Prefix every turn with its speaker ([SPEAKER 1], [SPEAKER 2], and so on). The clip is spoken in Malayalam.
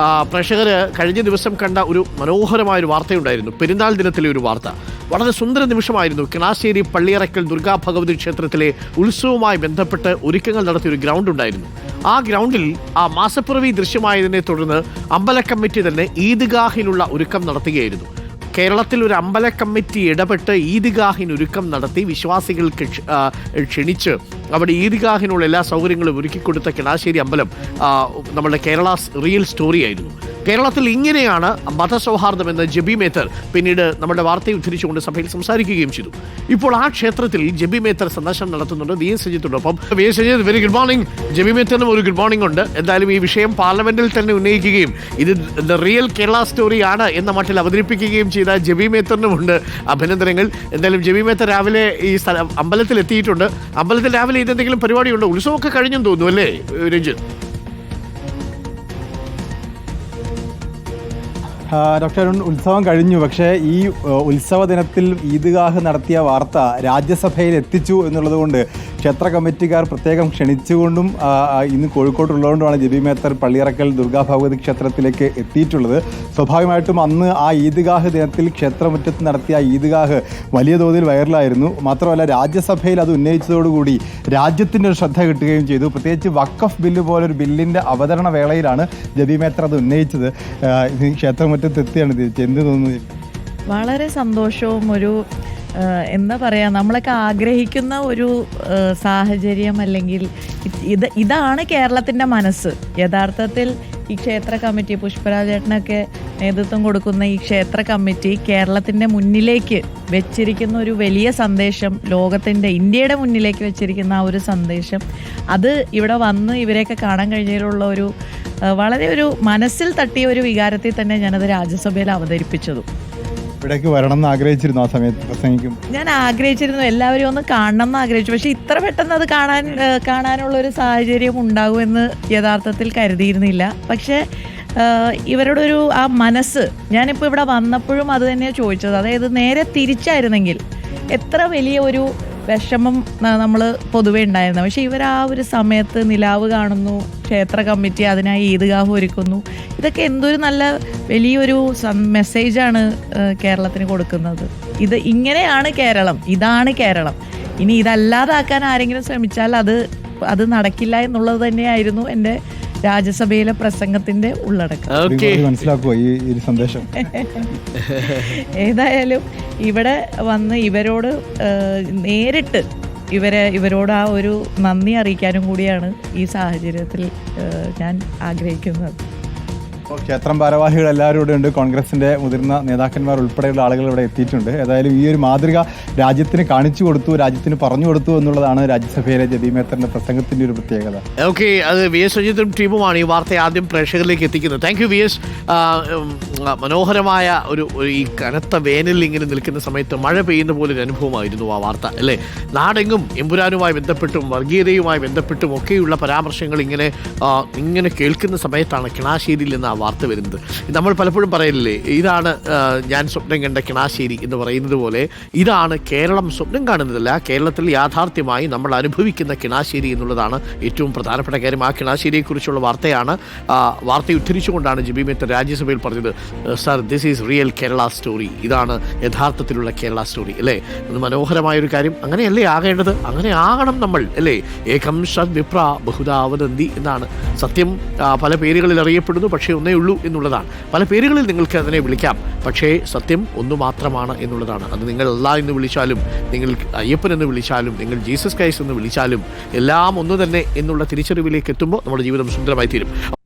[SPEAKER 1] ആ, പ്രേക്ഷകര് കഴിഞ്ഞ ദിവസം കണ്ട ഒരു മനോഹരമായ ഒരു വാർത്തയുണ്ടായിരുന്നു. പെരുന്നാൾ ദിനത്തിലെ ഒരു വാർത്ത. വളരെ സുന്ദര നിമിഷമായിരുന്നു. കിണാശ്ശേരി പള്ളിയറക്കൽ ദുർഗാ ഭഗവതി ക്ഷേത്രത്തിലെ ഉത്സവവുമായി ബന്ധപ്പെട്ട് ഒരുക്കങ്ങൾ നടത്തിയ ഒരു ഗ്രൗണ്ട് ഉണ്ടായിരുന്നു ആ ഗ്രൗണ്ടിൽ ആ മാസപ്പിറവി ദൃശ്യമായതിനെ തുടർന്ന് അമ്പല കമ്മിറ്റി തന്നെ ഈദ്ഗാഹിനുള്ള ഒരുക്കം നടത്തുകയായിരുന്നു. കേരളത്തിൽ ഒരു അമ്പല കമ്മിറ്റി ഇടപെട്ട് ഈദ്ഗാഹിന് ഒരുക്കം നടത്തി വിശ്വാസികൾക്ക് ക്ഷണിച്ച് അവിടെ ഈദ്ഗാഹിനുള്ള എല്ലാ സൗകര്യങ്ങളും ഒരുക്കിക്കൊടുത്ത കിടാശ്ശേരി അമ്പലം നമ്മളുടെ കേരള റിയൽ സ്റ്റോറി ആയിരുന്നു. കേരളത്തിൽ ഇങ്ങനെയാണ് മതസൗഹാർദ്ദം എന്ന ജബി മേത്തർ പിന്നീട് നമ്മുടെ വാർത്തയെ ഉദ്ധരിച്ചുകൊണ്ട് സഭയിൽ സംസാരിക്കുകയും ചെയ്തു. ഇപ്പോൾ ആ ക്ഷേത്രത്തിൽ ജബി മേത്തർ സന്ദർശനം നടത്തുന്നുണ്ട്. V S സജിത്തോടൊപ്പം V S Sajith very good morning Jebi മേത്തറിനും ഒരു ഗുഡ് മോർണിംഗ് ഉണ്ട്. എന്തായാലും ഈ വിഷയം പാർലമെന്റിൽ തന്നെ ഉന്നയിക്കുകയും ഇത് ദ റിയൽ കേരള സ്റ്റോറി ആണ് എന്ന മട്ടിൽ അവതരിപ്പിക്കുകയും ചെയ്ത ജബി മേത്തറിനുമുണ്ട് അഭിനന്ദനങ്ങൾ. എന്തായാലും ജബി മേത്തർ രാവിലെ ഈ സ്ഥലം അമ്പലത്തിൽ എത്തിയിട്ടുണ്ട് അമ്പലത്തിൽ രാവിലെ ഇതെന്തെങ്കിലും പരിപാടിയുണ്ടോ? ഉത്സവമൊക്കെ കഴിഞ്ഞെന്ന് തോന്നുന്നു അല്ലേ രഞ്ജിത്ത്?
[SPEAKER 2] ഡോക്ടർ അരുൺ ഉത്സവം കഴിഞ്ഞു. പക്ഷേ ഈ ഉത്സവ ദിനത്തിൽ ഈദ്ഗാഹ് നടത്തിയ വാർത്ത രാജ്യസഭയിൽ എത്തിച്ചു എന്നുള്ളതുകൊണ്ട് ക്ഷേത്ര കമ്മിറ്റിക്കാർ പ്രത്യേകം ക്ഷണിച്ചുകൊണ്ടും ഇന്ന് കോഴിക്കോട്ടുള്ളതുകൊണ്ടുമാണ് ജബി മേത്തർ പള്ളിയിറക്കൽ ദുർഗാ ഭഗവതി ക്ഷേത്രത്തിലേക്ക് എത്തിയിട്ടുള്ളത്. സ്വാഭാവികമായിട്ടും അന്ന് ആ ഈദ്ഗാഹ് ദിനത്തിൽ ക്ഷേത്രമുറ്റത്ത് നടത്തിയ ഈദ്ഗാഹ് വലിയ തോതിൽ വൈറലായിരുന്നു. മാത്രമല്ല രാജ്യസഭയിൽ അത് ഉന്നയിച്ചതോടുകൂടി രാജ്യത്തിന്റെ ഒരു ശ്രദ്ധ കിട്ടുകയും ചെയ്തു. പ്രത്യേകിച്ച് വക്കഫ് ബില്ല് പോലൊരു ബില്ലിന്റെ അവതരണ വേളയിലാണ് ജബി മേത്തർ അത് ഉന്നയിച്ചത്. ആ, ക്ഷേത്രമുറ്റത്ത് തിരിച്ച് എന്ത് തോന്നുന്നു?
[SPEAKER 3] വളരെ സന്തോഷവും ഒരു എന്താ പറയുക നമ്മളൊക്കെ ആഗ്രഹിക്കുന്ന ഒരു സാഹചര്യം അല്ലെങ്കിൽ ഇത്- ഇത് ഇതാണ് കേരളത്തിന്റെ മനസ്സ്. യഥാർത്ഥത്തിൽ ഈ ക്ഷേത്ര കമ്മിറ്റി പുഷ്പരാജേട്ടനൊക്കെ നേതൃത്വം കൊടുക്കുന്ന ഈ ക്ഷേത്ര കമ്മിറ്റി കേരളത്തിന്റെ മുന്നിലേക്ക് വെച്ചിരിക്കുന്ന ഒരു വലിയ സന്ദേശം ലോകത്തിന്റെ ഇന്ത്യയുടെ മുന്നിലേക്ക് വെച്ചിരിക്കുന്ന ആ ഒരു സന്ദേശം അത് ഇവിടെ വന്ന് ഇവരെയൊക്കെ കാണാൻ കഴിഞ്ഞതിലുള്ള ഒരു വളരെ ഒരു മനസ്സിൽ തട്ടിയ ഒരു വികാരത്തിൽ തന്നെ ഞാനത് രാജ്യസഭയിൽ അവതരിപ്പിച്ചതും.
[SPEAKER 2] ഇവിടേക്ക് വരണം എന്ന് ആഗ്രഹിച്ചിരുന്നു ആ സമയത്ത്? പ്രസംഗിക്കും
[SPEAKER 3] ഞാൻ ആഗ്രഹിച്ചിരുന്നു എല്ലാവരും ഒന്ന് കാണണം എന്ന് ആഗ്രഹിച്ചു. പക്ഷെ ഇത്ര പെട്ടെന്ന് അത് കാണാൻ കാണാനുള്ള ഒരു സാഹചര്യം ഉണ്ടാകുമെന്ന് യഥാർത്ഥത്തിൽ കരുതിയിരുന്നില്ല. പക്ഷേ ഇവരുടെ ഒരു ആ മനസ്സ് ഞാനിപ്പോൾ ഇവിടെ വന്നപ്പോഴും അത് തന്നെയാണ് ചോദിച്ചത്. അതായത് നേരെ തിരിച്ചായിരുന്നെങ്കിൽ എത്ര വലിയ ഒരു വിഷമം നമ്മൾ പൊതുവേ ഉണ്ടായിരുന്നു പക്ഷേ ഇവർ ആ ഒരു സമയത്ത് നിലാവ് കാണുന്നു ക്ഷേത്ര കമ്മിറ്റി അതിനായി ഈദ്ഗാഹ് ഒരുക്കുന്നു. ഇതൊക്കെ എന്തൊരു നല്ല വലിയൊരു മെസ്സേജാണ് കേരളത്തിന് കൊടുക്കുന്നത്. ഇത് ഇങ്ങനെയാണ് കേരളം ഇതാണ് കേരളം. ഇനി ഇതല്ലാതാക്കാൻ ആരെങ്കിലും ശ്രമിച്ചാൽ അത് അത് നടക്കില്ല എന്നുള്ളത് തന്നെയായിരുന്നു എന്റെ രാജ്യസഭയിലെ പ്രസംഗത്തിന്റെ ഉള്ളടക്കം.
[SPEAKER 2] മനസ്സിലാക്കുക ഈ ഒരു സന്ദേശം?
[SPEAKER 3] ഏതായാലും ഇവിടെ വന്ന് ഇവരോട് നേരിട്ട് ഇവരെ ഇവരോട് ആ ഒരു നന്ദി അറിയിക്കാനും കൂടിയാണ് ഈ സാഹചര്യത്തിൽ ഞാൻ ആഗ്രഹിക്കുന്നത്.
[SPEAKER 2] ക്ഷേത്രം ഭാരവാഹികൾ എല്ലാവരും ഇവിടെ ഉണ്ട്. കോൺഗ്രസിന്റെ മുതിർന്ന നേതാക്കന്മാർ ഉൾപ്പെടെയുള്ള ആളുകൾ ഇവിടെ എത്തിയിട്ടുണ്ട്. ഏതായാലും ഈ ഒരു മാതൃക രാജ്യത്തിന് കാണിച്ചു കൊടുത്തു രാജ്യത്തിന് പറഞ്ഞു കൊടുത്തു എന്നുള്ളതാണ് രാജ്യസഭയിലെ ജതി മേത്തറിന്റെ പ്രസംഗത്തിന്റെ ഒരു പ്രത്യേകത.
[SPEAKER 1] ഓക്കെ അത് വി എസ് സുജിത്തും ടീമുമാണ് ഈ വാർത്ത ആദ്യം പ്രേക്ഷകരിലേക്ക് എത്തിക്കുന്നത്. Thank you V S. മനോഹരമായ ഒരു ഈ കനത്ത വേനലിൽ ഇങ്ങനെ നിൽക്കുന്ന സമയത്ത് മഴ പെയ്യുന്ന പോലെ ഒരു അനുഭവമായിരുന്നു ആ വാർത്ത അല്ലേ? നാടെങ്ങും എമ്പുരാനുമായി ബന്ധപ്പെട്ടും വർഗീയതയുമായി ബന്ധപ്പെട്ടും ഒക്കെയുള്ള പരാമർശങ്ങൾ ഇങ്ങനെ ഇങ്ങനെ കേൾക്കുന്ന സമയത്താണ് കിണാശ്ശേരിയിൽ നിന്ന് വാർത്ത വരുന്നത്. നമ്മൾ പലപ്പോഴും പറയില്ലേ ഇതാണ് ഞാൻ സ്വപ്നം കണ്ട കിണാശ്ശേരി എന്ന് പറയുന്നത് പോലെ ഇതാണ് കേരളം സ്വപ്നം കാണുന്നതല്ല. കേരളത്തിൽ യാഥാർത്ഥ്യമായി നമ്മൾ അനുഭവിക്കുന്ന കിണാശ്ശേരി എന്നുള്ളതാണ് ഏറ്റവും പ്രധാനപ്പെട്ട കാര്യം. ആ കിണാശ്ശേരിയെക്കുറിച്ചുള്ള വാർത്തയാണ് വാർത്ത ഉദ്ധരിച്ചുകൊണ്ടാണ് ജിബി മേത്തർ രാജ്യസഭയിൽ പറഞ്ഞത്. Sir this is real Kerala story ഇതാണ് യഥാർത്ഥത്തിലുള്ള കേരള സ്റ്റോറി അല്ലേ? അത് മനോഹരമായ ഒരു കാര്യം. അങ്ങനെയല്ലേ ആകേണ്ടത്? അങ്ങനെ ആകണം നമ്മൾ അല്ലേ? ഏകം ഷദ് വിപ്ര ബഹുദാവദന്തി എന്നാണ് സത്യം പല പേരുകളിൽ അറിയപ്പെടുന്നു. പക്ഷേ ഒന്നേ ഉള്ളൂ എന്നുള്ളതാണ്. പല പേരുകളിൽ നിങ്ങൾക്ക് അതിനെ വിളിക്കാം. പക്ഷേ സത്യം ഒന്നു മാത്രമാണ് എന്നുള്ളതാണ്. അത് നിങ്ങൾ അല്ലാ എന്ന് വിളിച്ചാലും നിങ്ങൾ അയ്യപ്പൻ എന്ന് വിളിച്ചാലും നിങ്ങൾ ജീസസ് ക്രൈസ്റ്റ് എന്ന് വിളിച്ചാലും എല്ലാം ഒന്നു തന്നെ എന്നുള്ള തിരിച്ചറിവിലേക്ക് എത്തുമ്പോൾ നമ്മുടെ ജീവിതം സുന്ദരമായി തീരും